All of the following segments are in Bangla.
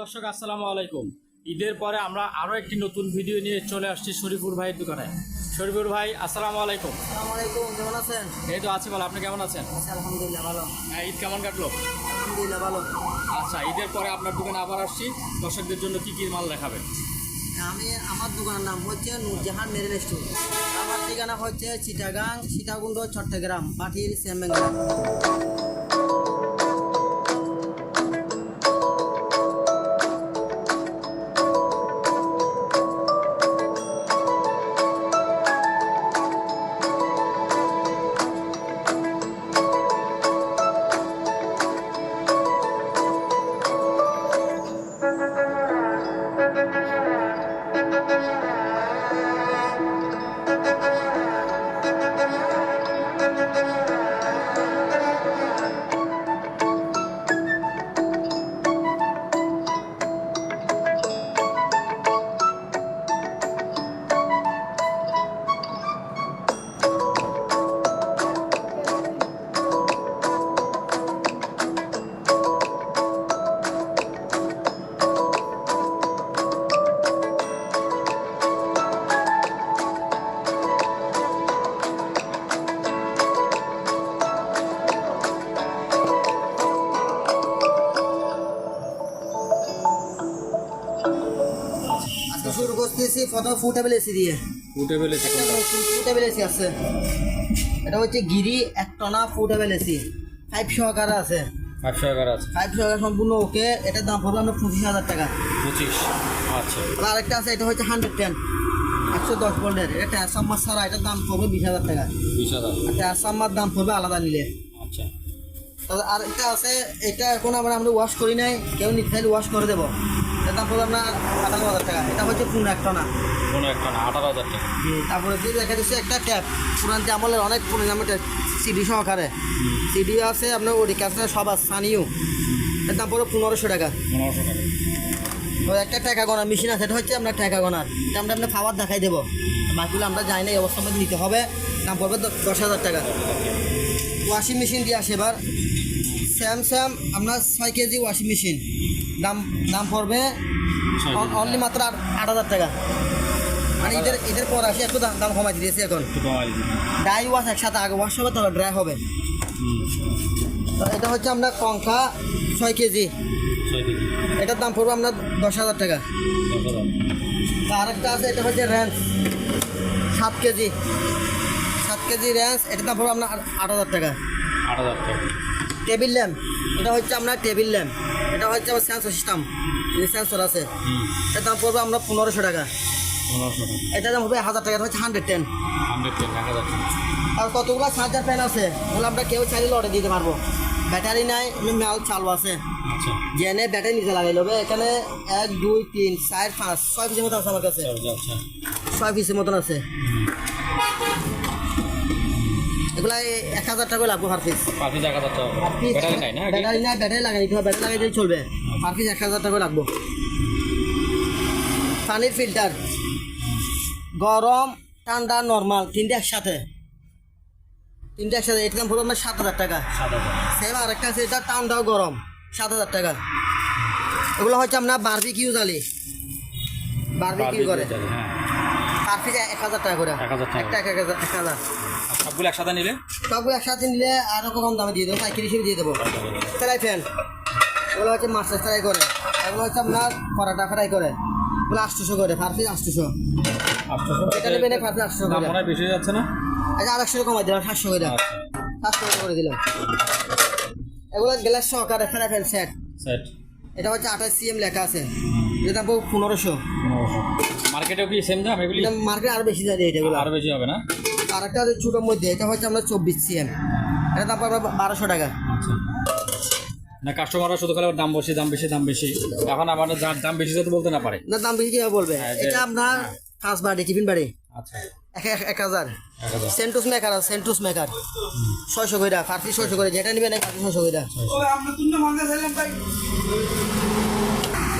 দর্শক আসসালামু আলাইকুম। ঈদের পরে আমরা আরও একটি নতুন ভিডিও নিয়ে চলে আসছি শরীফুর ভাইয়ের দোকানে। শরীফুর ভাই আসসালামু আলাইকুম। আসসালামাইকুম কেমন আছেন? এই তো আছি বলো আপনি কেমন আছেন? আলহামদুলিল্লাহ ভালো। হ্যাঁ, ঈদ কেমন কাটলো? আলহামদুলিল্লাহ ভালো। আচ্ছা ঈদের পরে আপনার দোকানে আবার আসছি। দর্শকদের জন্য কি কি মাল দেখাবেন আমি আমার দোকানের নাম হচ্ছে নূরজাহান মেরিন স্টোর আমার ঠিকানা হচ্ছে চিটাগাং সীতাকুণ্ড চট্টগ্রাম পাঠির শ্যামবেঙ্গল আজকে শুরু করতেছি প্রথম ফুটেবল এসি দিয়ে। উঠে ফেলেছি ফুটেবল এসি আছে। এটা হচ্ছে গিরি ফুটেবল এসি। ফাইভ সহকারে আছে। এগারো আছে। ফাইভ সহকারে সম্পূর্ণ ওকে। এটার দাম পড়বে আমরা পঁচিশ হাজার টাকা। পঁচিশ। আচ্ছা। আর আরেকটা আছে এটা হচ্ছে হান্ড্রেড টেন একশো দশ ভোল্টের এটা ট্রান্সফার্মার ছাড়া এটার দাম পড়বে বিশ হাজার টাকা। বিশ হাজার। ট্রান্সফার্মার দাম পড়বে আলাদা নিলে। আচ্ছা। আর একটা আছে এটা এখন আমরা আমরা ওয়াশ করি নাই। কেউ নিতে ওয়াশ করে দেবো। এটার দাম পড়বে আপনার আঠারো হাজার টাকা। এটা হচ্ছে পনেরো এক টনা কোনো একটা না আঠারো হাজার টাকা। তারপরে দিয়ে দেখা যাচ্ছে একটা ট্যাপ পুরান আমলের অনেক পুরনো সিডি সহকারে। সিডি আছে আপনার কাছে সব আছে সানিও এর দাম পড়বে পনেরোশো টাকা। পনেরোশো টাকা। তো একটা টাকা গোনার মেশিন আছে এটা হচ্ছে আপনার টাকা গোনার এটা আমরা আপনার খাবার দেখাই দেবো। বাকিগুলো আমরা যাই না এই অবস্থার মধ্যে নিতে হবে। দাম পড়বে দশ হাজার টাকা। ওয়াশিং মেশিন দিয়ে আসে এবার। স্যাম স্যাম আপনার ছয় কেজি ওয়াশিং মেশিন। দাম দাম পড়বে অনলি মাত্র আট হাজার টাকা। মানে ঈদের ঈদের পর আসে একটু দাম দাম কমাই দিয়েছি এখন। ড্রাই ওয়াশ একসাথে আগে ওয়াশ হবে তাহলে ড্রাই হবে। তো এটা হচ্ছে আপনার কঙ্কা ছয় কেজি। এটার দাম পড়বে আপনার দশ হাজার টাকা। আরেকটা আছে এটা হচ্ছে র্যান্স সাত কেজি। সাত কেজি র্যান্স এটার দাম পড়বে আপনার আট হাজার টাকা। আট হাজার টাকা। Table lamp. এটা হচ্ছে আপনার টেবিল ল্যাম্প। এটা হচ্ছে আমার সেন্সর সিস্টেম সেন্সর আছে। এটার দাম পড়বে আপনার পনেরোশো টাকা। এটা দাম হবে হাজার টাকা হচ্ছে হান্ড্রেড টেন আর কতগুলো চার্জার ফ্যান আছে? ওগুলো আমরা কেউ চাইলে অর্ডার দিতে পারব। ব্যাটারি নাই মাল চালু আছে। আচ্ছা। জেনে ব্যাটারি নিচে লাগাই নেবে এখানে এক দুই তিন চার পাঁচ ছয় পিসের মতো আছে আমার কাছে। ছয় পিসের মতন আছে। এগুলা এক হাজার টাকা লাগবে পার পিস পাঁচ হাজার এক হাজার টাকা। ব্যাটারি নাই না ব্যাটারি নাই ব্যাটারি লাগাই নিতে হবে ব্যাটারি লাগাই দিলে চলবে। পার পিস এক হাজার টাকা লাগবে। পানির ফিল্টার গরম ঠান্ডা নর্মাল তিনটে একসাথে। তিনটে একসাথে এটার দাম পড়বে সাত হাজার টাকা। সেম আরেকটা আছে এটা ঠান্ডাও গরম সাত হাজার টাকা। এগুলো হচ্ছে আপনার বারবিকিউ জালি। বারবিকিউ করে। হ্যাঁ। পার পিস এক হাজার টাকা করে। এক হাজার টাকা। এক হাজার এক হাজার। সবগুলো একসাথে নিলে? সবগুলো একসাথে নিলে আরও কম দামে দিয়ে দেবো পাইকারি হিসেবে দিয়ে দেবো। ফ্রাই ফ্যান এগুলো হচ্ছে মাছের ফ্রাই করে। এগুলো হচ্ছে আপনার পরাটা ফ্রাই করে। এগুলো আটশোশো করে পার পিস আটশোশো। আটশোশো এটা নেবেন পার পিস আটশো করে। বেশি যাচ্ছে না? আচ্ছা আরেকশো কমাই দিলাম সাতশো করে। আচ্ছা। সাতশো করে দিলাম। এগুলো গ্লাস সহকারে ফ্রাই ফ্যান সেট সেট এটা হচ্ছে আঠাশ সিএম লেখা আছে। এটা দাম পনেরোশো। মার্কেটেও কি সেম দাম এগুলি? মার্কেট আরও বেশি যায় এটাগুলো আরও বেশি হবে না? আর একটা ছোটোর মধ্যে এটা হচ্ছে আমরা চব্বিশ সিএম এটা দাম পড়বে বারোশো টাকা। আচ্ছা। না কাস্টমাররা শুধু খালি দাম বেশি দাম বেশি দাম বেশি। এখন আমাদের দাম দাম বেশি যাতে বলতে না পারে। না দাম বেশি কীভাবে বলবে? হ্যাঁ, এটা আপনার পাঁচ বাড়ি টিফিন বাড়ি। আচ্ছা। এক হাজার। সেন্টুস মেকার আছে সেন্টুস মেকার ছয়শো কইরা ফার্সি ছয়শো করে যেটা নিবেন ফার্সি ছয়শো কইরা।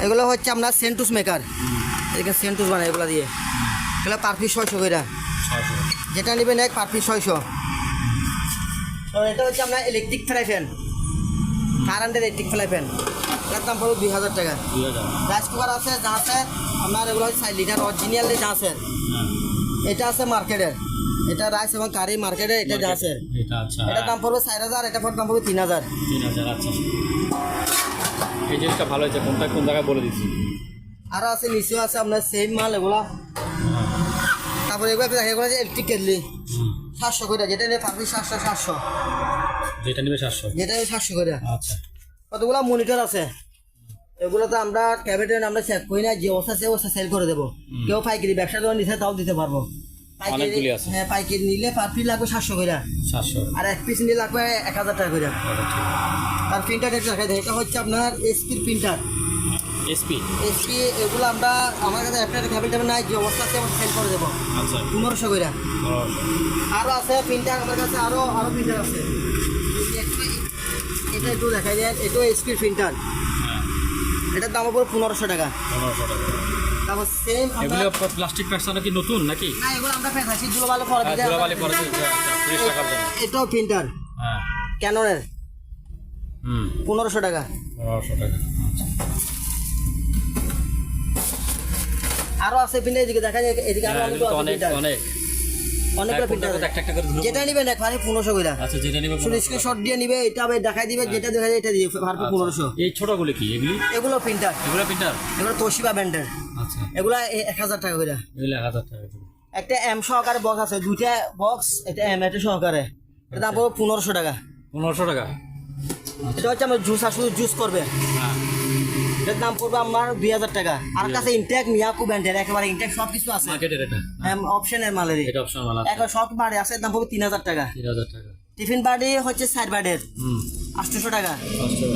এগুলো হচ্ছে আপনার সেন্টুস মেকার। এদিকে সেন্টুস বানায় এগুলো দিয়ে। এগুলো পার পিস ছয়শো ছয়শো যেটা নেবেন এক পার পিস ছয়শো। এটা হচ্ছে আপনার electric fry pan hundred eighty fly pan এটার দাম পড়বে দুই হাজার টাকা। রাইস কুকার আছে যা আছে আপনার এগুলো হচ্ছে চার লিটার অরিজিনাল যা আছে। হ্যাঁ এটা আছে মার্কেটের এটা রাইস এবং কারি মার্কেটের এটা যা আছে। এটা আচ্ছা। এটার দাম পড়বে চার হাজার এটা পড়বে দাম পড়বে তিন হাজার। তিন হাজার আচ্ছা। এই জিনিসটা ভালো হয়েছে কোনটা কোন জায়গায় বলে দিচ্ছি। আরও আছে নিচেও আছে আপনার সেম মাল এগুলা। তারপরে এগুলো এগুলো যে ইলেকট্রিক কেটলি সাতশো করে যেটা নিয়ে পারবি সাতশো সাতশো। যেটা নেবে সাতশো। যেটা নিয়ে সাতশো করে। আচ্ছা। কতগুলো মনিটর আছে? এগুলো তো আমরা ক্যাবিনেট আমরা চেক করি না যে অবস্থা সে অবস্থা সেল করে দেবো। কেউ পাইকারি ব্যবসা যখন নিতে তাও দিতে পারব। অনেকগুলি আছে। হ্যাঁ পাইকারি নিলে পার পিস লাগবে সাতশো করে সাতশো। আর এক পিস নিলে লাগবে এক হাজার টাকা করে আর প্রিন্টার দেখা যায় এটা হচ্ছে আপনার এসপির প্রিন্টার এসপি এসপি এগুলো আমরা আমার কাছে একটা ক্যাবিনেট টেবিল নাই যে অবস্থা আছে আমরা সেল করে দেবো। আচ্ছা। পনেরোশো করে আরও আছে প্রিন্টার আমার কাছে আরও আরও প্রিন্টার আছে। এটা একটু দেখা যায় এটাও এসপির প্রিন্টার এটার দাম পড়বে পনেরোশো টাকা। পনেরোশো টাকা। তারপর সেম এগুলো প্লাস্টিক প্যাকসানো কি নতুন নাকি? না এগুলো আমরা পেয়েছি দুলো পরে হ্যাঁ, ধুলাবালি পরে রাখার জন্য। এটাও প্রিন্টার হ্যাঁ। ক্যাননের হুম। পনেরোশো টাকা। পনেরোশো টাকা। আচ্ছা। আছে প্রিন্টার এদিকে দেখা যায় এদিকে আছে অনেক অনেক। অনেকগুলো হ্যাঁ, যেটা নিবেন পনেরোশো করে। আচ্ছা যেটা নেবে শুধু স্ক্রিনশট দিয়ে নিবে এটা আবার দেখাই দিবে যেটা দেখা যায় এটা দিয়ে আচ্ছা। পনেরোশো। এই ছোটগুলি কি এগুলি? এগুলো প্রিন্টার এগুলো প্রিন্টার এগুলো তোশিবা ব্যান্ডের। আচ্ছা। এগুলো এক হাজার টাকা করে। এগুলো এক হাজার টাকা একটা এম সহকারে বক্স আছে দুইটা বক্স এটা এম এটা সহকারে। এটা দাম পড়বে পনেরোশো টাকা। পনেরোশো টাকা? এটা হচ্ছে আমার জুস আর শুধু জুস করবে। হ্যাঁ। এটার দাম পড়বে আমার দুই হাজার টাকা। আর কাছে ইনটেক মিয়াকু ব্যান্ডের একেবারে ইনটেক সব কিছু আছে মার্কেটের এটা? অপশনের মালেরই। এটা অপশন মালা এখন সব বাড়ি আছে দাম পড়বে তিন হাজার টাকা। তিন হাজার টাকা। টিফিন বাড়ি হচ্ছে সাইড বার্ডের হুম। আটশোশো টাকা।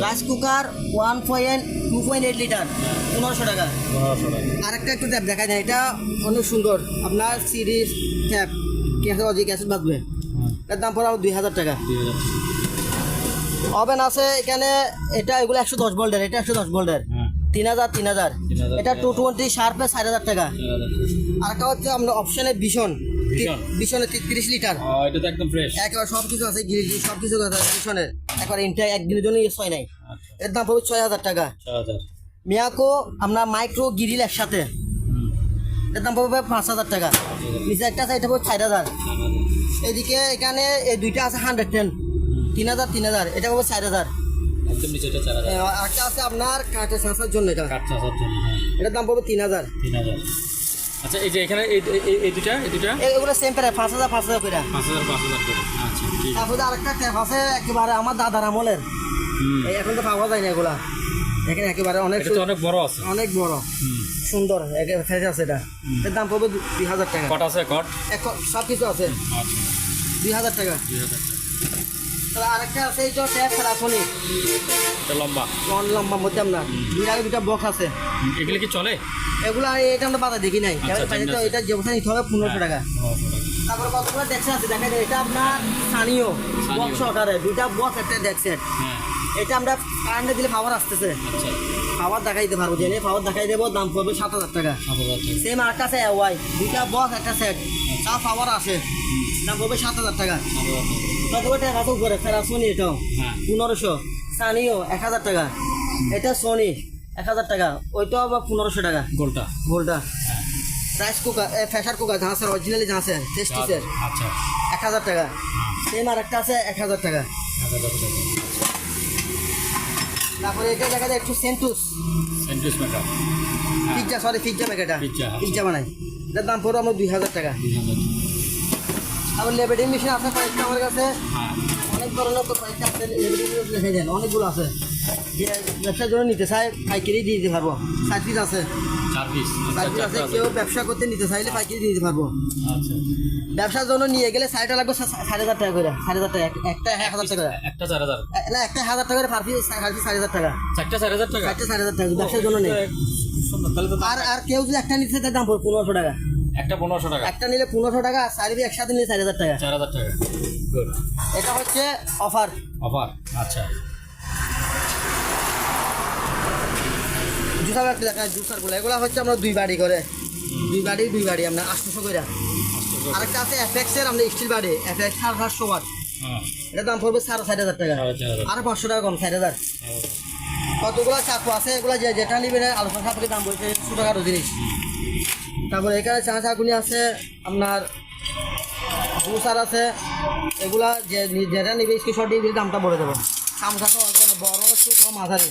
Rice cooker one point two point eight litre পনেরোশো টাকা। টাকা। আরেকটা একটু ট্যাপ দেখা যায় এটা অনেক সুন্দর। আপনার সিরিজ ট্যাপ ক্যাসেট অজি ক্যাসেট বাঁধবে এটার দাম পড়ে দুই হাজার টাকা। ওভেন আছে এখানে এটা এগুলো একশো দশ ভোল্টের এটা একশো দশ ভোল্টের হ্যাঁ তিন হাজার তিন হাজার। এটা টু টোয়েন্টি শার্পে চার হাজার টাকা। আর একটা হচ্ছে আমরা অপশনে ভীষণ ভীষণ? তিরিশ লিটার এটা তো একদম ফ্রেশ একেবারে সব কিছু আছে গ্রিল সব কিছু আছে ভীষণের একবার ইনটা একদিনের জন্য ইউজ হয় নাই। আচ্ছা। এর দাম পড়বে ছয় হাজার টাকা। মিয়াকো আমরা মাইক্রো গ্রিল একসাথে। এর দাম পড়বে পাঁচ হাজার টাকা। নিচে একটা আছে এটা পড়বে চার হাজার। এদিকে এখানে এই দুইটা আছে হান্ড্রেড টেন তিন হাজার তিন হাজার। এটা পড়বে চার হাজার। একদম নিচে চার হাজার। একটা আছে আপনার কাঠে জন্য এটা। কাঠ চাষার জন্য হ্যাঁ। এটার দাম পড়বে তিন হাজার। তিন হাজার। আচ্ছা এই যে এখানে এই এই- এই দুটা এই দুটা? এগুলো সেম প্রায় পাঁচ হাজার পাঁচ হাজার করে। পাঁচ হাজার পাঁচ হাজার করে। আচ্ছা তারপরে আরেকটা ট্যাপ আছে একেবারে আমার দাদার আমলের। এখন তো পাওয়া যায় না এগুলা। এখানে একেবারে অনেক অনেক বড় আছে। অনেক বড়। সুন্দর আছে এটা। এর দাম পড়বে দুই হাজার টাকা। কট আছে কট? সব কিছু আছে। আচ্ছা। দুই হাজার টাকা। দুই হাজার টাকা। আরেকটা আছে এই যে ট্যাপ ফেরাফনি এটা লম্বা। লম্বা মধ্যে আপনার দুই আগে দুটা বক্স আছে। এগুলো কি চলে? এগুলো এটা আমরা বাধা দেখি নাই। আচ্ছা, তো এটা যে নিতে হবে পনেরোশো টাকা। তারপরে কতগুলো ডেক্স আছে দেখা এটা আপনার স্থানীয়। বক্স সহকারে। দুইটা বক্স একটা ডেক্সের হ্যাঁ। এটা আমরা কারেন্টে দিলে পাওয়ার আসতেছে। আচ্ছা। পাওয়ার দেখাই দিতে পারব জেনে পাওয়ার দেখাই দেবো দাম পড়বে সাত হাজার টাকা। সাত হাজার টাকা। সেম আরেকটা আছে ওয়াই দুইটা বক্স একটা সেট তা পাওয়ার আসে। দাম পড়বে সাত হাজার টাকা। হাজার টাকা। আছে উপরে? ফেরাসোনি এটাও। হ্যাঁ। পনেরোশো। স্থানীয় এক হাজার টাকা। এটা সোনি এক হাজার টাকা। ওইটাও আবার পনেরোশো টাকা। গোলটা? গোলটা। রাইস কুকার প্রেশার কুকার যা আছে অরিজিনালি আছে টেস্টিসের আচ্ছা। এক হাজার টাকা। সেম আর একটা আছে এক হাজার টাকা। তারপরে এটা দেখা যায় একটু সেন্টুস সেন্টুস মেকার পিজ্জা সরি পিজ্জা প্যাকেটা পিজ্জা। পিজ্জা বানাই এটার দাম পড়বে আমার দুই হাজার টাকা। দুই হাজার আবার লেবেডিং মেশিন আছে কয়েকটা আমার কাছে। অনেক ধরনের কয়েকটা আছে লেবেডিং দেখে দেন অনেকগুলো আছে। যে ব্যবসার জন্য নিতে চাই পাইকারি দিয়ে দিতে পারব। ষাট পিস আছে। চার পিস আছে কেউ ব্যবসা করতে নিতে চাইলে পাইকারি দিয়ে দিতে পারব। আচ্ছা। ব্যবসার জন্য নিয়ে গেলে সাড়ে লাগবে সাড়ে হাজার টাকা করে সাড়ে হাজার টাকা একটা এক হাজার টাকা। একটা চার হাজার। না একটা হাজার টাকা করে পার পিস সাড়ে সাড়ে হাজার টাকা। চারটা চার হাজার টাকা? চারটে সাড়ে হাজার টাকা ব্যবসার জন্য নেই। আর আর কেউ যদি একটা নিতে তার দাম পড়বে পনেরোশো টাকা। একটা পনেরোশো টাকা। একটা নিলে পনেরোশো টাকা আর চারি পিস একসাথে নিলে চার হাজার টাকা। চার হাজার টাকা। গুড এটা হচ্ছে অফার অফার আচ্ছা। জুসার একটা দেখা জুসারগুলো এগুলো হচ্ছে আমরা দুই বাড়ি করে। দুই বাড়ি দুই বাড়ি আমরা আটশোশো করে। আরেকটা আছে এফএক্সের আমরা স্টিল বাড়ি এফএক্স সাড়ে সাতশো ওয়াট হ্যাঁ। এটার দাম পড়বে সাড়ে ষাট হাজার টাকা। চার আর পাঁচশো টাকা কম ষাট হাজার। কতগুলো চাকু আছে এগুলো যে যেটা নিবেন আলোচনা সাপেক্ষে দাম বলছে ছোটোখাটো জিনিস। তারপরে এখানে চা চাকুনি আছে আপনার জুসার আছে। এগুলা যে যেটা নিবে স্ক্রিনশট দিয়ে দিলে দামটা বলে দেবো চামচা তো অনেক বড় ছোট মাঝারি।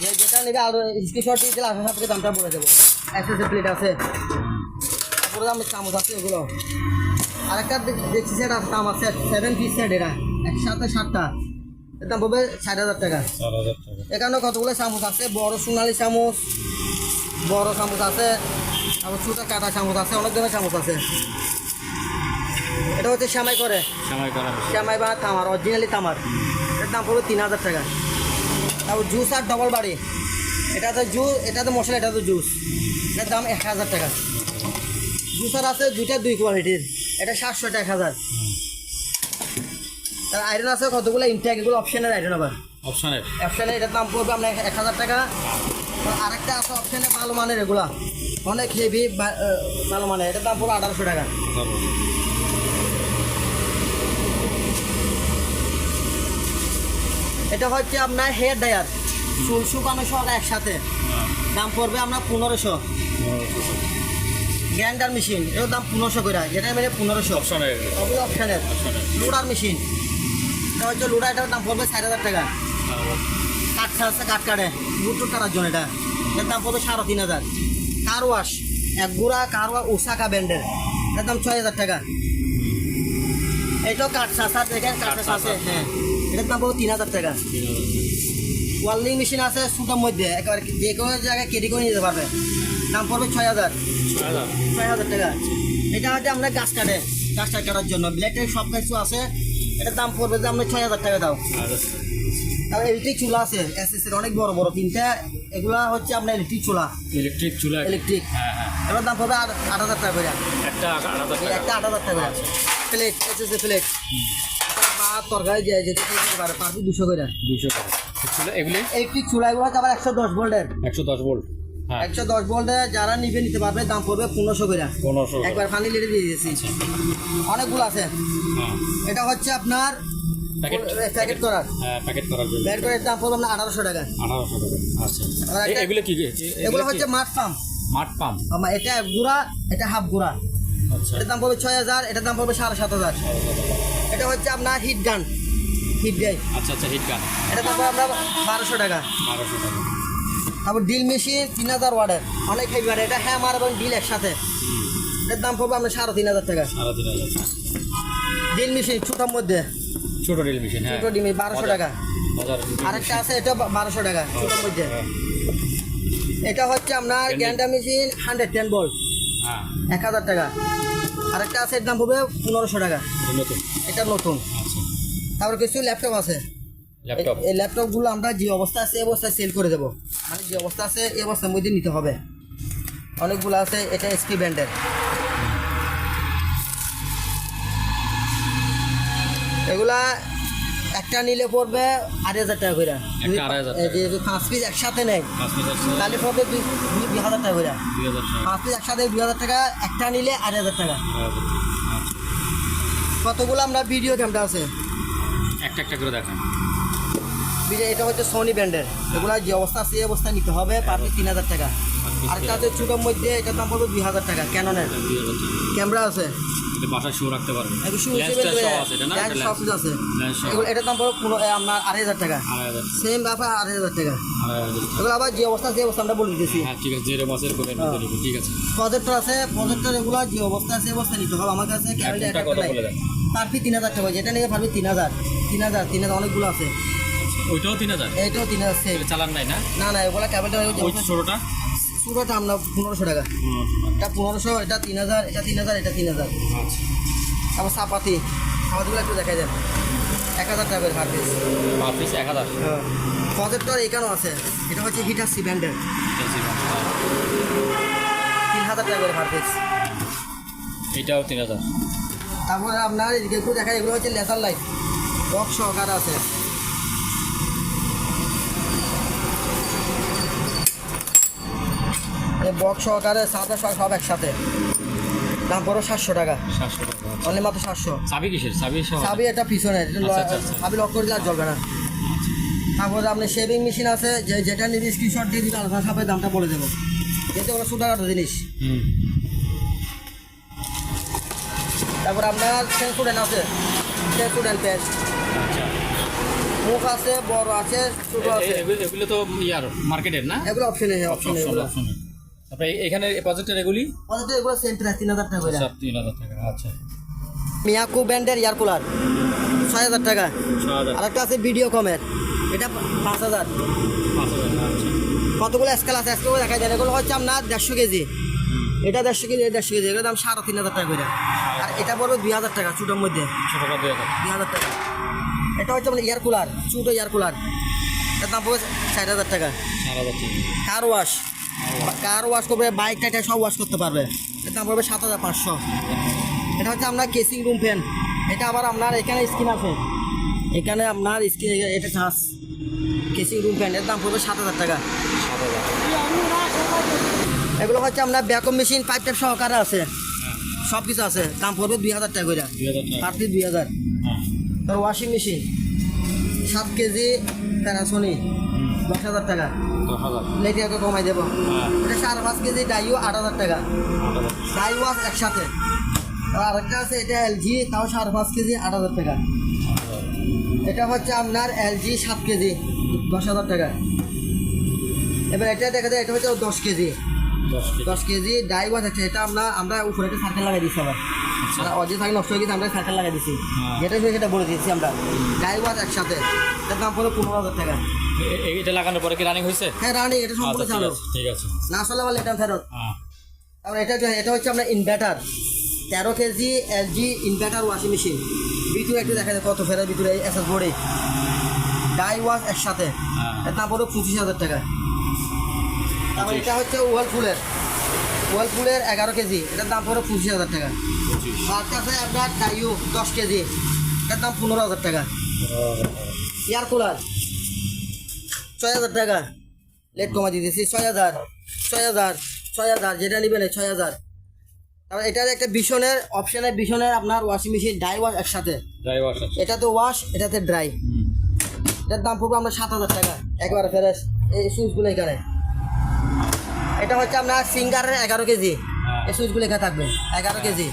যে যেটা নেবে আর স্ক্রিনশট দিয়ে দিলে আলোচনা সাপেক্ষে দামটা বলে দেবো। এক্সেস প্লেট আছে। তারপরে দাম চামচ আছে এগুলো। আরেকটা দেখ- দেখছি সেটা দাম আছে সেভেন পিস সেট এটা। একসাথে সাতটা। এর দাম পড়বে ষাট হাজার টাকা। চার হাজার টাকা। এখানে কতগুলো চামচ আছে? বড় সোনালি চামচ বড় চামচ আছে। তারপর ছোটো কাটা চামচ আছে অনেক ধরনের চামচ আছে। এটা হচ্ছে শ্যামাই করে। সময় করা। শ্যামাই বা তামার অরিজিনালি তামার। এটার দাম পড়বে তিন হাজার টাকা। তারপর জুস আর ডবল বাড়ি। এটা তো জুস এটা তো মশলা এটা তো জুস এটার দাম এক হাজার টাকা। জুসার আছে দুইটা দুই কোয়ালিটির এটা সাতশো এক হাজার। তার আয়রন আছে কতগুলো? ইনটেক এগুলো অপশনের আয়রন আবার। অপশনের অপশানে এটার দাম পড়বে আপনার এক হাজার টাকা। আরেকটা আছে অপশানে ভালো মানের এগুলা। অনেক হেভি ভালো মানে এটার দাম পড়বে আঠারোশো টাকা। এটা হচ্ছে আপনার হেয়ার ড্রায়ার চুল শুকানো সহ একসাথে। দাম পড়বে আপনার পনেরোশো। গ্যান্ডার মেশিন এর দাম পনেরোশো করে যেটা মানে পনেরোশো। অপশনের অপশানের লোডার মেশিন। এটা হচ্ছে লোডার এটার দাম পড়বে ষাট হাজার টাকা। কাঠ আছে কাঠ কাটে বুটুর কাটার জন্য এটা। এর দাম পড়বে সাড়ে তিন হাজার। কার ওয়াশ এক গুড়া কার ওয়াশ ওসাকা ব্র্যান্ডের এর দাম ছয় হাজার টাকা। এটাও কাঠ সাসা দেখেন কাঠ আছে হ্যাঁ এটার দাম পড়বে তিন হাজার টাকা। ওয়ার্ল্ডিং মেশিন আছে সুতার মধ্যে একেবারে যে কোনো জায়গায় কেটে করে নিতে পারবে। দাম পড়বে ছয় হাজার। ছয় হাজার। টাকা। এটা হচ্ছে আমরা গাছ কাটে গাছটা কাটার জন্য। ব্লেডের সব কিছু আছে। এটার দাম পড়বে যে আমরা ছয় হাজার টাকা দাও। তারপর ইলেকট্রিক চুলা আছে এসএসের অনেক বড় বড় তিনটা। এগুলা হচ্ছে আপনার ইলেকট্রিক চুলা। ইলেকট্রিক চুলা। ইলেকট্রিক হ্যাঁ হ্যাঁ। এবার দাম পড়বে আট হাজার টাকা করে। একটা আট হাজার টাকা। একটা আট হাজার টাকা করে। প্লেট এসএসের প্লেট বা তরকারি যে যেটা খেতে পারে পারবি দুশো করে। দুইশো টাকা। চুলা এগুলি? ইলেকট্রিক চুলা এগুলো হচ্ছে আবার একশো দশ ভোল্টের। একশো দশ ভোল্ট। হ্যাঁ। একশো দশ ভোল্টে যারা নিবে নিতে পারবে দাম পড়বে পনেরোশো করে। পনেরোশো একবার পানি লিটে দিয়ে দিয়েছি। অনেকগুলো আছে। হ্যাঁ। এটা হচ্ছে আপনার প্যাকেট প্যাকেট করার। হ্যাঁ প্যাকেট করার জন্য। প্যাকেট করার দাম পড়বে আপনার আঠারোশো টাকা। আচ্ছা। এগুলো কি? কি? এগুলো হচ্ছে মাঠ পাম্প। মাঠ পাম্প? আমার এটা গুড়া এটা হাফ গুড়া। আচ্ছা। এটার দাম পড়বে ছয় হাজার এটার দাম পড়বে সাড়ে সাত হাজার। এটা হচ্ছে আপনার হিট গান হিট গাই আচ্ছা আচ্ছা হিট গান এটার দাম পড়বে টাকা। তারপর ডিল মেশিন তিন হাজার ওয়ার্ডের অনেক হেভি ওয়ার্ডের এটা হ্যামার এবং ডিল একসাথে। এটার দাম পড়বে আপনার সাড়ে তিন হাজার টাকা। সাড়ে তিন হাজার ডিল মেশিন ছোটার মধ্যে। ছোট রিল মেশিন হ্যাঁ। ছোটো ডিমি বারোশো টাকা। আরেকটা আছে এটা বারোশো টাকা ছোটোর মধ্যে। এটা হচ্ছে আপনার গ্যান্ডা মেশিন হান্ড্রেড টেন বল হ্যাঁ। এক হাজার টাকা। আরেকটা আছে এর দাম পড়বে পনেরোশো টাকা। এটা নতুন। এটা নতুন। আচ্ছা। তারপর কিছু ল্যাপটপ আছে। ল্যাপটপ? এই- এই ল্যাপটপগুলো আমরা যে অবস্থা আছে এই অবস্থায় সেল করে দেবো। মানে যে অবস্থা আছে এই অবস্থার মধ্যে নিতে হবে। অনেকগুলো আছে এটা এসপি ব্র্যান্ডের এগুলা একটা নিলে পড়বে আড়াই হাজার টাকা করে হাজার পাঁচ পিস একসাথে নেয় তাহলে পড়বে দুই হাজার টাকা করে পাঁচ পিস একসাথে দুই হাজার টাকা একটা নিলে আড়াই হাজার টাকা। কতগুলো আমরা ভিডিও ক্যামেরা আছে? একটা একটা করে দেখান। এটা হচ্ছে সোনি ব্র্যান্ডের এগুলো যে অবস্থা আছে এই অবস্থা নিতে হবে পার পিস তিন হাজার টাকা। আরেকটা আছে ছোটোর মধ্যে এটার দাম পড়বে দুই হাজার টাকা। ক্যাননের ক্যামেরা আছে। এটা বাসায় শো রাখতে পারবেন আছে এটা না? ল্যান্স সব কিছু আছে। ল্যান্স সহ। এগুলো এটার দাম পড়বে আপনার আড়াই হাজার টাকা। সেম ব্যাপার আড়াই হাজার টাকা। আড়াই হাজার টাকা। এগুলো আবার যে অবস্থা আছে অবস্থা আমরা বলে দিতেছি। হ্যাঁ ঠিক আছে জেরো মাসের করে নিতে নিবো, ঠিক আছে। প্রজেক্টর আছে প্রজেক্টর এগুলো যে অবস্থা আছে অবস্থা নিতে হবে। আমার কাছে তিন হাজার টাকা। যেটা নিয়ে তিন হাজার। তিন হাজার তিন হাজার অনেকগুলো আছে। ওইটাও তিন হাজার? এইটাও তিন হাজার চালান নাই না? না না এগুলো ক্যামেরাটা ওই ছোটোটা? পুরোটা আমরা পনেরোশো টাকা। এটা পনেরোশো এটা তিন হাজার এটা তিন হাজার এটা তিন হাজার। আবার চাপাতি চাপাতিগুলো একটু দেখাই দেন। এক হাজার টাকা করে পার পিস পার পিস এক হাজার। প্রজেক্টর এখানেও আছে? এটা হচ্ছে হিটার সি ব্যান্ডের তিন হাজার টাকা করে পার পিস এটাও তিন হাজার। তারপরে আপনার এদিকে একটু দেখা এগুলো হচ্ছে লেজার লাইট বক্স সহকারে আছে। বক্স সহকারে সাদা সহ সব একসাথে। দাম পড়ো সাতশো টাকা। সাতশো টাকা আচ্ছা। অনলি মাত্র সাতশো। চাবি কিসের? চাবি চাবি এটা পিছনে আচ্ছা, আচ্ছা। চাবি লক করে দিলে আর জ্বলবে না। তারপরে আপনি শেভিং মেশিন আছে যে যেটা নিবি স্ক্রিনশট দিয়ে দিলে আলাদা সাপে দামটা বলে দেবো। যেহেতু ওগুলো ছোটোখাটো জিনিস। তারপর আপনার সেন্সুডেন্ট আছে। সেন্সুডেন্ট পেস্ট আচ্ছা। মুখ আছে বড় আছে ছোটো আছে। এগুলো- এগুলো তো ইয়ার মার্কেটের না? এগুলো অপশনে অপশনে এগুলো তারপরে এখানে প্রজেক্টের এগুলি? অথচ এগুলো সেম প্রাইস তিন হাজার টাকা করে। সব তিন হাজার টাকা আচ্ছা। মিয়াকু ব্র্যান্ডের এয়ার কুলার ছয় হাজার টাকা। আর একটা আছে ভিডিও কমের এটা পাঁচ হাজার। আচ্ছা। কতগুলো স্কেল আছে? স্কেল দেখা যায় এগুলো হচ্ছে আপনার দেড়শো কেজি। এটা দেড়শো কেজি এটা দেড়শো কেজি। এগুলোর দাম সাড়ে তিন হাজার টাকা করে। আর এটা পড়বে দুই হাজার টাকা ছোটোর মধ্যে। দুই হাজার। টাকা। এটা হচ্ছে আপনার এয়ার কুলার ছোটো এয়ার কুলার। এটার দাম পড়বে চার হাজার টাকা। কার ওয়াশ কার ওয়াশ করবে? বাইক টাইটা সব ওয়াশ করতে পারবে। এটার দাম পড়বে সাত হাজার পাঁচশো। এটা হচ্ছে আপনার কেসিং রুম ফ্যান এটা আবার আপনার এখানে স্ক্রিন আছে। এখানে আপনার স্ক্রিন এটা চার্জ কেসিং রুম ফ্যান এর দাম পড়বে সাত হাজার টাকা। এগুলো হচ্ছে আপনার ব্যাকম মেশিন পাইপ টাইপ সহকারে আছে। সব কিছু আছে। দাম পড়বে দুই হাজার টাকা করে। পার পিস দুই হাজার। তার ওয়াশিং মেশিন সাত কেজি প্যানাসোনি দশ হাজার টাকা। লেটিয়াকে কমাই দেবো। হ্যাঁ। এটা সাড়ে পাঁচ কেজি ডাইও আট হাজার টাকা। ডাই ওয়াশ একসাথে। আর আরেকটা আছে এটা এলজি তাও সাড়ে পাঁচ কেজি আট হাজার টাকা। এটা হচ্ছে আপনার এলজি সাত কেজি দশ হাজার টাকা। এবার এটা দেখা যায় এটা হচ্ছে দশ কেজি। দশ কেজি। ডাই ওয়াশ আছে এটা আমরা আমরা উপরে একটা সার্কেল লাগাই দিচ্ছি আবার। মানে অর্ধেক থাকে নষ্ট হয়ে গেছে আমরা সার্কেল লাগাই দিচ্ছি হ্যাঁ। যেটা সেটা বলে দিচ্ছি আমরা। ডাই ওয়াশ একসাথে। এটার দাম পড়বে পনেরো হাজার টাকা। এটা লাগানোর পরে কি রানিং হয়েছে হ্যাঁ রানি এটা সম্পূর্ণ আচ্ছা চালু ঠিক আছে। না আসলে আবার এটা ফেরত। তারপর এটা এটা হচ্ছে আপনার ইনভার্টার তেরো KG LG inverter washing machine ভিতরে একটু দেখা যায় কত ফেরার ভিতরে এস এস বোর্ডে ডাই ওয়াশ একসাথে। এর দাম পড়বে পঁচিশ হাজার টাকা। তারপর এটা হচ্ছে ওয়ালফুলের ওয়ালফুলের এগারো কেজি। এটার দাম পড়বে পঁচিশ হাজার টাকা। আর আছে আপনার ডাইউ দশ কেজি। এটার দাম পনেরো হাজার টাকা। এয়ার কুলার ছয় হাজার টাকা। লেট কমা দিতেছি ছয় হাজার ছয় হাজার ছয় হাজার যেটা নেবেন ছয় হাজার। তারপর এটার একটা বিশনের অপশনের বিশনের আপনার ওয়াশিং মেশিন ড্রাই ওয়াশ একসাথে। ড্রাইভার আছে। এটাতে ওয়াশ এটাতে ড্রাই এটার দাম পড়বে আপনার সাত হাজার টাকা। একবারে ফেরেস এই সুইচগুলো এখানে। এটা হচ্ছে আপনার সিঙ্গারের এগারো কেজি। হ্যাঁ। এই সুইচগুলো এখানে থাকবে এগারো কেজি।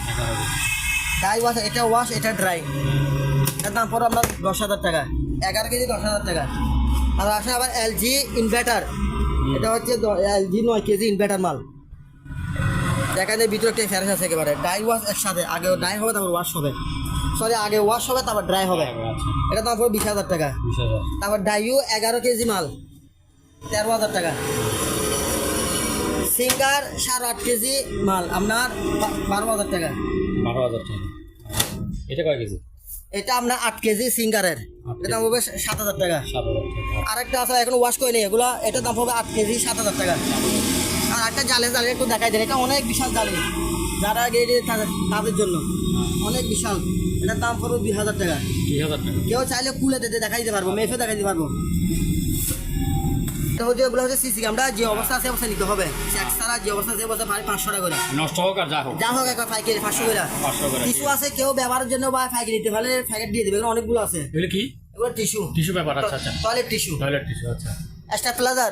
ড্রাই ওয়াশ এটা ওয়াশ এটা ড্রাই এটার দাম পড়বে আপনার দশ হাজার টাকা। এগারো কেজি দশ হাজার টাকা। আর আসে আবার এলজি ইনভার্টার এটা হচ্ছে এলজি নয় কেজি ইনভার্টার মাল। যায় ভিতরে একটা ফ্যারেস আছে একেবারে। ড্রাই ওয়াশ একসাথে। আগে ড্রাই হবে তারপর ওয়াশ হবে। সরি আগে ওয়াশ হবে তারপর ড্রাই হবে। আচ্ছা। এটা দাম পড়বে বিশ হাজার টাকা। তারপর ডাইউ এগারো কেজি মাল। তেরো হাজার টাকা। সিঙ্গার সাড়ে আট কেজি মাল। আপনার বারো হাজার টাকা। বারো হাজার টাকা। এটা কয় কেজি এটা আপনার আট কেজি সিঙ্গারের এটা দাম হবে সাত হাজার টাকা। সাত হাজার টাকা। আরেকটা আছে এখন ওয়াশ করে নেই। এগুলো এটার দাম হবে আট কেজি সাত হাজার টাকা। আর একটা জালে জালে একটু দেখাই দেন এটা অনেক বিশাল জালে। যারা গেড়ে তাদের জন্য। অনেক বিশাল। এটার দাম পড়বে দুই হাজার টাকা। দুই হাজার টাকা। কেউ চাইলে কুলে দিতে দেখাই দিতে পারব মেফে দেখাই দিতে পারব। এটা হচ্ছে এগুলো হচ্ছে সিসি ক্যামেরা যে অবস্থা আছে অবস্থা নিতে হবে। ছাড়া যে অবস্থা আছে অবস্থা পাঁচশো টাকা করে। নষ্ট হোক আর যা হোক। যা হোক একবার ফাইকেল পাঁচশো করে। পাঁচশো আছে কেউ ব্যবহারের জন্য বা দিতে পারলে দিয়ে দেবে অনেকগুলো আছে। এগুলো কি? এগুলো টিস্যু। টিস্যু পেপার আচ্ছা আচ্ছা। Toilet tissue. টয়লেট টিস্যু আচ্ছা। স্টেপলাইজার প্লাজার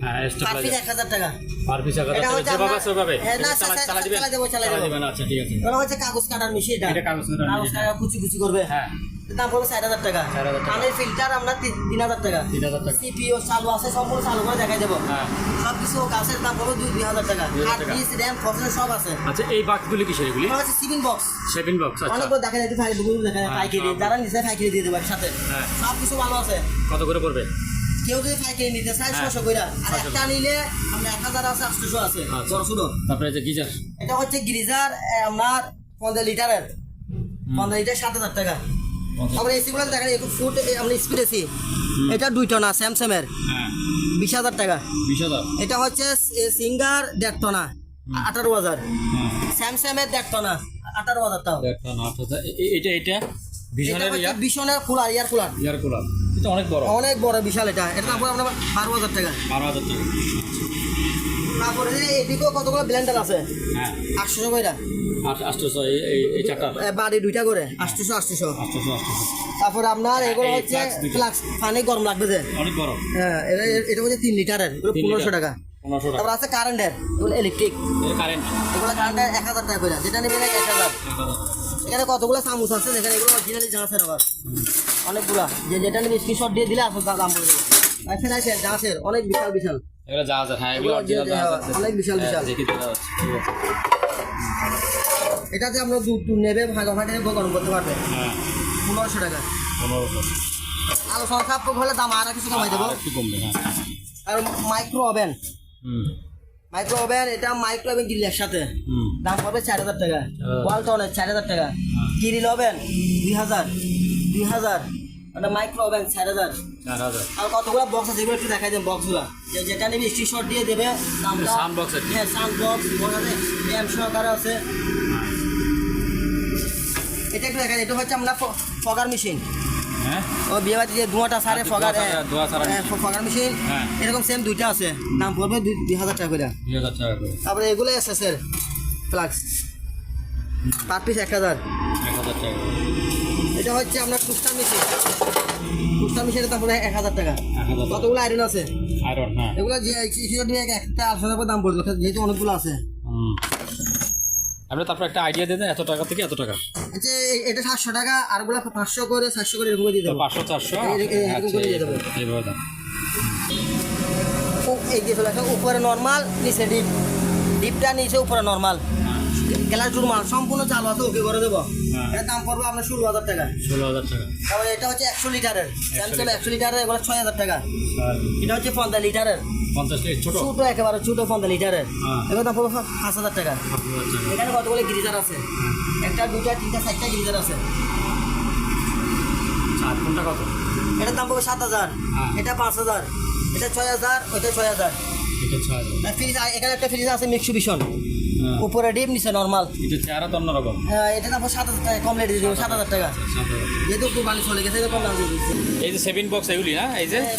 হ্যাঁ এক্সট্রা পার পিস এক হাজার টাকা। পার পিস এটা হচ্ছে যেভাবে আপনার- আছে ওভাবে। হ্যাঁ, না, চালা- চা- চালা চা- দিবেন চালা দেবো, চালা দেবো। আচ্ছা ঠিক আছে। এগুলো হচ্ছে কাগজ কাটার মেশিন এটা এটা কাগজ কাটার কাগজ কাটা কুচি কুচি করবে। হ্যাঁ। দাম পড়বে ষাট হাজার টাকা। 60,000 ফিল্টার আমরা তিন তিন হাজার টাকা। তিন হাজার টাকা। সিপিও চালু আছে সম্পূর্ণ চালু করে দেখাই দেবো। হ্যাঁ। সব কিছু গাছের দাম পড়বে দুই দুই হাজার টাকা। 2000 হার্ড র্যাম প্রসেসর সব আছে। আচ্ছা এই বাক্সগুলি কিসের এগুলি? এগুলো হচ্ছে বক্স সেভেন বক্স আচ্ছা। অনেকগুলো দেখা যায় দেখা যায় হ্যাঁ, পাইকারি। যারা নিচে পাইকারি দিয়ে দেবো একসাথে। হ্যাঁ। সব কিছু ভালো আছে। কত করে পড়বে? কেউ যদি পাইকারি নিতে চায় হ্যাঁ। ছশো করে আর একটা নিলে আমরা এক হাজার আছে আচ্ছা। বড় ছোটো তারপরে যে গিজার। এটা হচ্ছে গ্রিজার আপনার পনেরো লিটারের। পনেরো লিটার সাত হাজার টাকা। আমরা এসি গুলো দেখেন একটু ফুট আমরা স্পিড এসি এটা দুই টনা স্যামসাংয়ের বিশ হাজার টাকা। বিশ হাজার। এটা হচ্ছে সিঙ্গার দেড় টনা আঠারো হাজার। স্যামসাংয়ের দেড় টনা আঠারো হাজার টাকা। এটা এটা? বিশনের cooler air? Cooler air cooler অনেক বড়। অনেক বড় বিশাল এটা। এটা দাম আপনার বারো হাজার টাকা। বারো হাজার টাকা। তারপরে এদিকেও কতগুলো ব্লেন্ডার আছে? হ্যাঁ। আটশোশো এই চারটা বাড়ি দুইটা করে আটশোশো আটশোশো। আটশোশো আটশোশো। তারপরে আপনার এগুলো হচ্ছে ফ্লাক্স পানি গরম লাগবে যে। অনেক বড় হ্যাঁ এটা হচ্ছে তিন লিটারের পনেরোশো টাকা। তারপর আছে কারেন্টের এগুলো ইলেকট্রিক কারেন্ট এগুলো কারেন্টের এক হাজার টাকা করে যেটা নেবেন এক হাজার। এখানে কতগুলো চামচ আছে? যেখানে এগুলো অরিজিনালি আবার অনেকগুলা। যে যেটা নেবে স্ক্রিনশট দিয়ে দিলে আসল দাম আছে না আছে জাহাজের অনেক বিশাল বিশাল। এগুলো জাহাজ হ্যাঁ এগুলো অনেক বিশাল বিশাল। ঠিক আছে এটাতে আমরা দুধ টুধ নেবে ভাগাভাগি নেবে গরম করতে পারবে। হ্যাঁ। পনেরোশো টাকা। পনেরোশো। আলোচনা সাপোর্ট হলে দাম আর কিছু কমাই দেবো। আর একটু কমবে হ্যাঁ। আর micro oven hmm. Micro oven এটা মাইক্রো ওভেন গ্রিল একসাথে। হুম। দাম পড়বে চার হাজার টাকা। ওয়ালটনের চার হাজার টাকা। গ্রিল ওভেন দুই হাজার। দুই হাজার মানে মাইক্রো ওভেন চার হাজার। আর কতগুলো বক্স আছে একটু দেখাই দেন বক্সগুলো যেটা নেবে স্ক্রিনশট দিয়ে দেবে দামটা box হ্যাঁ সাউন্ড বক্স ওখানে এম সহকারে আছে। এটা একটু দেখাই এটা হচ্ছে আমরা ফগার মেশিন হ্যাঁ? ও বিয়ে বাড়িতে যে ধোঁয়াটা সারে আচ্ছা, ফগার হ্যাঁ, ফগার মেশিন হ্যাঁ। এরকম সেম দুইটা আছে। দাম পড়বে দুই হাজার টাকা করে। তারপরে এগুলো এস এস এর পার পিস এক হাজার। এক হাজার টাকা করে। এটা হচ্ছে আপনার টুস্টার মেশিন মেশিনের দাম পড়বে এক হাজার টাকা। কতগুলো আয়রন আছে? আয়রন হ্যাঁ। এগুলো নিয়ে একটা আটশো টাকা দাম পড়বে যেহেতু অনেকগুলো আছে। আপনি তারপর একটা আইডিয়া দেন এত টাকা থেকে এত টাকা। আচ্ছা এটা সাতশো টাকা আরগুলো পাঁচশো করে সাতশো করে এরকম দিয়ে দেবো। পাঁচশো চারশো? এরকম আচ্ছা, করে দিয়ে দেবো। এইভাবে দাম এই যে চলে উপরে নর্মাল নিচে ডিপ ডিপটা নিচে উপরে নর্মাল গ্লাস মাল সম্পূর্ণ চালু আছে ওকে করে দেবো। হ্যাঁ। এর দাম পড়বে আপনার ষোলো হাজার টাকা। ষোলো হাজার টাকা। তারপরে এটা হচ্ছে একশো লিটারের। স্যামসাং একশো লিটারের এগুলো ছয় হাজার টাকা। এটা হচ্ছে পঞ্চাশ লিটারের। ছোটো? ছোটো একেবারে ছোটো পঞ্চাশ লিটারের। হ্যাঁ। এগুলো দাম পড়বে পাঁচ হাজার টাকা। এখানে কতগুলো গিরিজার আছে? একটা দুটা তিনটা চারটা গিরিজার আছে। চার কোনটা কত? এটার দাম পড়বে সাত হাজার। হ্যাঁ। এটা পাঁচ হাজার। এটা ছয় হাজার ওইটা ছয় হাজার। ফ্রিজ এখানে একটা ফ্রিজ আছে মিক্সু ভীষণ হ্যাঁ। উপরে ডিপ নিচে নর্মাল এটা চেহারা তো অন্যরকম এটা দাম পড়বে সাত হাজার টাকা কম রেটে দিয়ে দেবো সাত হাজার টাকা। যেহেতু কোরবানি চলে গেছে এরকম দাম এই যে সেভিং বক্স এগুলি না এই যে? হ্যাঁ,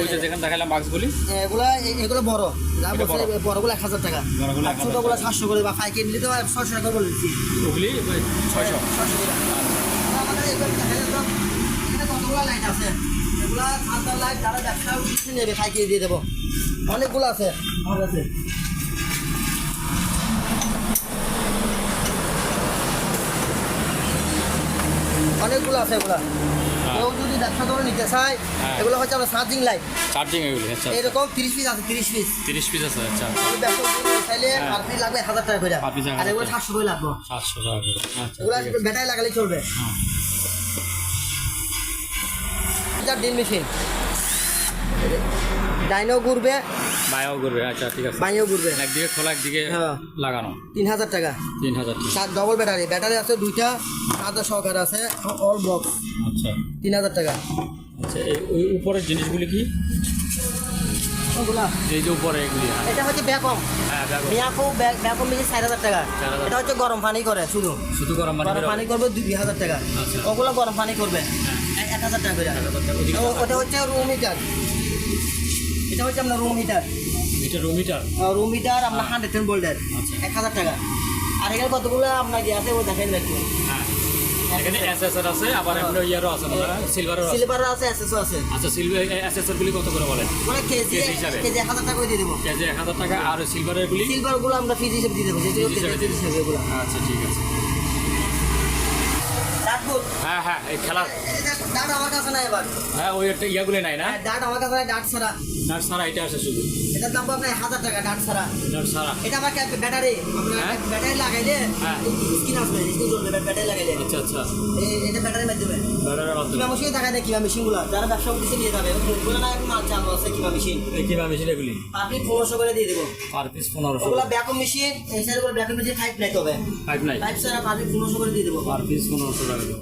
ওই যে যেখানে দেখালাম বাক্সগুলি এগুলা এগুলো বড়। এটা। বড়গুলো এক হাজার টাকা। বড়গুলো আর 1000 ছোটগুলো সাতশো করে বা পাইকারি নিলে তো ছয়শো টাকা বলে দিচ্ছি। ওগুলি ছয়শো। ছয়শো করে। আমাদের এখানে কতগুলো লাইট আছে? এগুলা সাতটা লাইট যারা ব্যবসা নেবে পাইকারি দিয়ে দেবো। অনেকগুলো আছে। আমার কাছে অনেকগুলো আছে এগুলা। কেউ যদি ব্যবসা করে নিতে চায় হ্যাঁ। এগুলো হচ্ছে আমরা চার্জিং লাইট চার্জিং এগুলি আচ্ছা এরকম তিরিশ পিস আছে তিরিশ পিস তিরিশ পিস আছে আচ্ছা ব্যবসা করতে চাইলে হ্যাঁ। লাগবে টাকা করে। আর এগুলো করে লাগবে। সাতশো টাকা করে আচ্ছা এগুলো। ব্যাটারি লাগালে চলবে। হ্যাঁ। এটা মেশিন ডাইনও ঘুরবে বায়াও করবে আচ্ছা ঠিক আছে। বাইও ঘুরবে। একদিকে খোলা একদিকে হ্যাঁ। লাগানো। তিন হাজার টাকা। তিন হাজার চার ডবল ব্যাটারি ব্যাটারি আছে দুইটা সাদা সহকারে আছে অল বক্স আচ্ছা। তিন হাজার টাকা। আচ্ছা এই ওই উপরের জিনিসগুলি কি? এই যে উপরে এগুলি হ্যাঁ। এটা হচ্ছে ব্যাকম হ্যাঁ ব্যাকম ব্যাকম মেশিন চার হাজার টাকা। এটা হচ্ছে গরম পানি করে শুধু। শুধু গরম পানি গরম পানি করবে দুই হাজার টাকা। আচ্ছা। ওগুলো গরম পানি করবে। এক এক হাজার টাকা ওটা হচ্ছে রুম হিটার এটা হচ্ছে আপনার রুম হিটার এটা রুম হিটার রুম হিটার আপনার হান্ড্রেড টেন বোল্ডের আচ্ছা। এক হাজার টাকা। আর এখানে কতগুলো আপনার যে আছে ও দেখেন একটু। হ্যাঁ। এখানে এসএসআর আছে আবার এমনি ইয়ারও আছে সিলভারও আছে। সিলভারও আছে এসএসও আছে। আচ্ছা সিলভার এসএসআর গুলি কত করে বলেন? মানে কেজি হিসাবে? কেজি টাকা দিয়ে দেবো। কেজি এক হাজার টাকা আর সিলভারের গুলি সিলভারগুলো আমরা ফিজ হিসেবে দিয়ে দেবো যেগুলো আচ্ছা ঠিক আছে। হ্যাঁ হ্যাঁ এই খেলার ডাট আমার কাছে নাই এবার। হ্যাঁ ওই একটা ইয়াগুলি নাই না? ডাট আমার কাছে নাই ডাট ছাড়া। নাট সারা এটা আছে শুধু। এটার দাম আপনার হাজার টাকা ডাট ছাড়া। নাট সারা এটা আমার ব্যাটারি। হ্যাঁ? ব্যাটারি লাগাইলে হ্যাঁ। আসবে স্ক্রিন চলবে ব্যাটারি লাগাইলে আচ্ছা আচ্ছা। এটা ব্যাটারির মাধ্যমে। ব্যাটারের মাধ্যমে। কিমা মেশিন দেখা যায় মেশিনগুলো যারা ব্যবসা করতেছে নিয়ে যাবে। বলে না এখন মাল চালু আছে কিমা মেশিন এই কিমা মেশিন এগুলি? আপনি পনেরোশো করে দিয়ে দেবো। পার পিস পনেরোশো ওগুলো ব্যাকম মেশিন এই সাইড করে ব্যাকম মেশিন ফাইভ নাই তবে নাই ফাইভ স্যার আপনি পনেরোশো করে দিয়ে দেবো। পার পিস পনেরোশো টাকা দেবো।